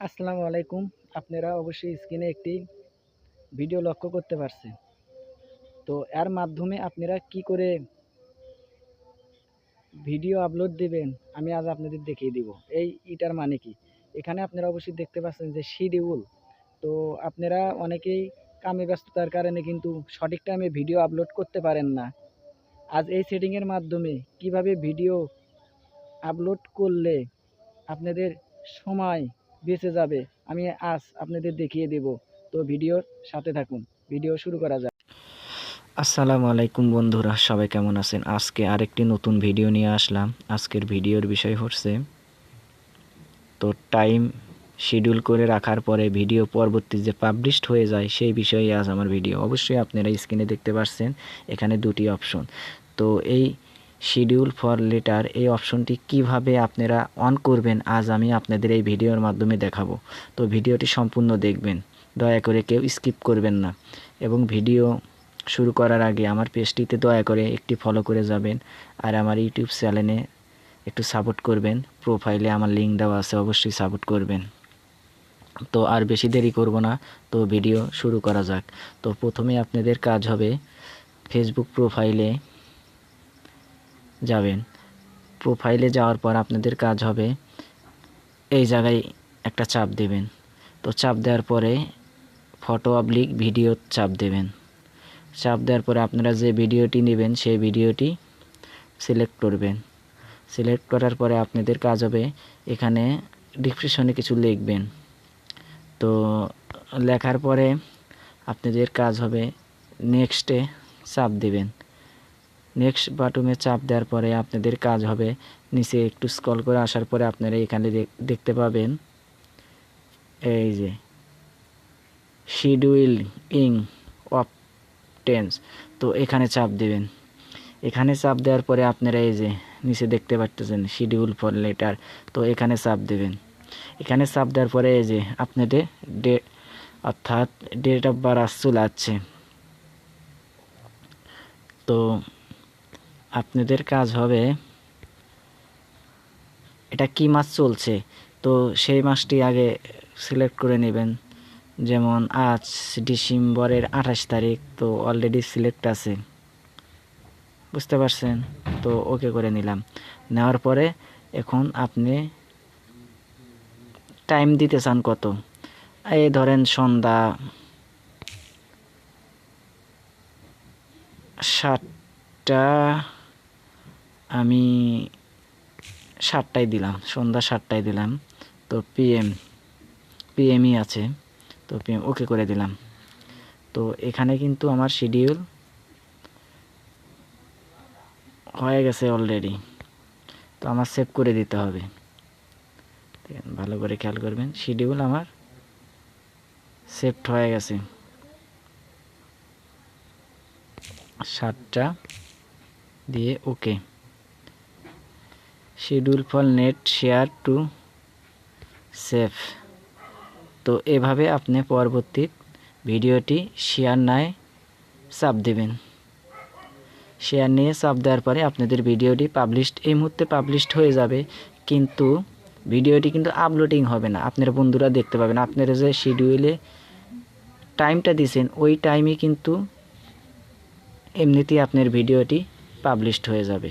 আসসালামু আলাইকুম। আপনারা অবশ্যই স্ক্রিনে একটি ভিডিও লক্ষ্য করতে পারছেন। তো এর মাধ্যমে আপনারা কি করে ভিডিও আপলোড দিবেন, আমি আজ আপনাদের দেখিয়ে দিব। এই ইটার মানে কি? এখানে আপনারা অবশ্যই দেখতে পাচ্ছেন যে শিডিউল তো আপনারা অনেকেই কামে ব্যস্ততার কারণে কিন্তু সঠিক টাইমে ভিডিও আপলোড করতে পারেন না। আজ এই সেটিংয়ের মাধ্যমে কীভাবে ভিডিও আপলোড করলে আপনাদের সময় বেঁচে যাবে। আমি আজ আপনাদের দেখিয়ে দেব। তো ভিডিওর সাথে থাকুন। ভিডিও শুরু করা যাক। আসসালামু আলাইকুম বন্ধুরা, সবাই কেমন আছেন? আজকে আরেকটি নতুন ভিডিও নিয়ে আসলাম। আজকের ভিডিওর বিষয় হচ্ছে, তো টাইম শিডিউল করে রাখার পরে ভিডিও পরবর্তী যে পাবলিশড হয়ে যায়, সেই বিষয়ে আজ আমার ভিডিও। অবশ্যই আপনারা স্ক্রিনে দেখতে পাচ্ছেন, এখানে দুটি অপশন। তো এই শিডিউল ফর লেটার এই অপশনটি কীভাবে আপনারা অন করবেন, আজ আমি আপনাদের এই ভিডিওর মাধ্যমে দেখাবো। তো ভিডিওটি সম্পূর্ণ দেখবেন, দয়া করে কেউ স্কিপ করবেন না। এবং ভিডিও শুরু করার আগে আমার পেজটিতে দয়া করে একটি ফলো করে যাবেন, আর আমার ইউটিউব চ্যানেলে একটু সাপোর্ট করবেন প্রোফাইলে আমার লিঙ্ক দেওয়া আছে, অবশ্যই সাপোর্ট করবেন। তো আর বেশি দেরি করব না, তো ভিডিও শুরু করা যাক। তো প্রথমে আপনাদের কাজ হবে ফেসবুক প্রোফাইলে যাবেন। প্রোফাইলে যাওয়ার পর আপনাদের কাজ হবে এই জায়গায় একটা চাপ দেবেন। তো চাপ দেওয়ার পরে ফটো অবলিক ভিডিও চাপ দেবেন। চাপ দেওয়ার পরে আপনারা যে ভিডিওটি নেবেন সেই ভিডিওটি সিলেক্ট করবেন। সিলেক্ট করার পরে আপনাদের কাজ হবে এখানে ডিসক্রিপশনে কিছু লিখবেন। তো লেখার পরে আপনাদের কাজ হবে নেক্সটে চাপ দেবেন। নেক্সট বাটনে চাপ দেওয়ার পরে আপনাদের কাজ হবে নিচে একটু স্ক্রল করে আসার পরে আপনারা এখানে দেখ- দেখতে পাবেন। এই যে শিডিউল ইং অফ টেন্স তো এখানে চাপ দেবেন। এখানে চাপ দেওয়ার পরে আপনারা এই যে নিচে দেখতে পাচ্ছেন শিডিউল ফর লেটার তো এখানে চাপ দেবেন। এখানে চাপ দেওয়ার পরে এই যে আপনাদের ডে অর্থাৎ ডেট অফ বার্থ চলে আসছে। তো আপনাদের কাজ হবে, এটা কি মাছ চলছে? তো সেই মাসটি আগে সিলেক্ট করে নেবেন। যেমন আজ ডিসেম্বরের আঠাশ তারিখ, তো অলরেডি সিলেক্ট আছে। বুঝতে পারছেন? তো ওকে করে নিলাম। নেওয়ার পরে এখন আপনি টাইম দিতে চান কত? এই ধরেন সন্ধ্যা সাতটা আমি সাতটায় দিলাম, সন্ধ্যা সাতটায় দিলাম। তো পিএম পিএমই আছে। তো পিএম ওকে করে দিলাম। তো এখানে কিন্তু আমার শিডিউল হয়ে গেছে অলরেডি তো আমার সেভ করে দিতে হবে। ভালো করে খেয়াল করবেন শিডিউল আমার সেভড হয়ে গেছে। সাতটা দিয়ে okay schedule for net share to save তো এভাবে আপনি পরবর্তী ভিডিওটি শেয়ার নাই চাপ দেবেন। শেয়ার নিয়ে চাপ দেওয়ার পরে আপনাদের ভিডিওটি পাবলিশড এই মুহূর্তে পাবলিশড হয়ে যাবে। কিন্তু ভিডিওটি কিন্তু আপলোডিং হবে না। আপনার বন্ধুরা দেখতে পাবেন, আপনারা যে শিডিউলে টাইমটা দিয়েছেন ওই টাইমে কিন্তু এমনিতেই আপনার ভিডিওটি পাবলিশড হয়ে যাবে।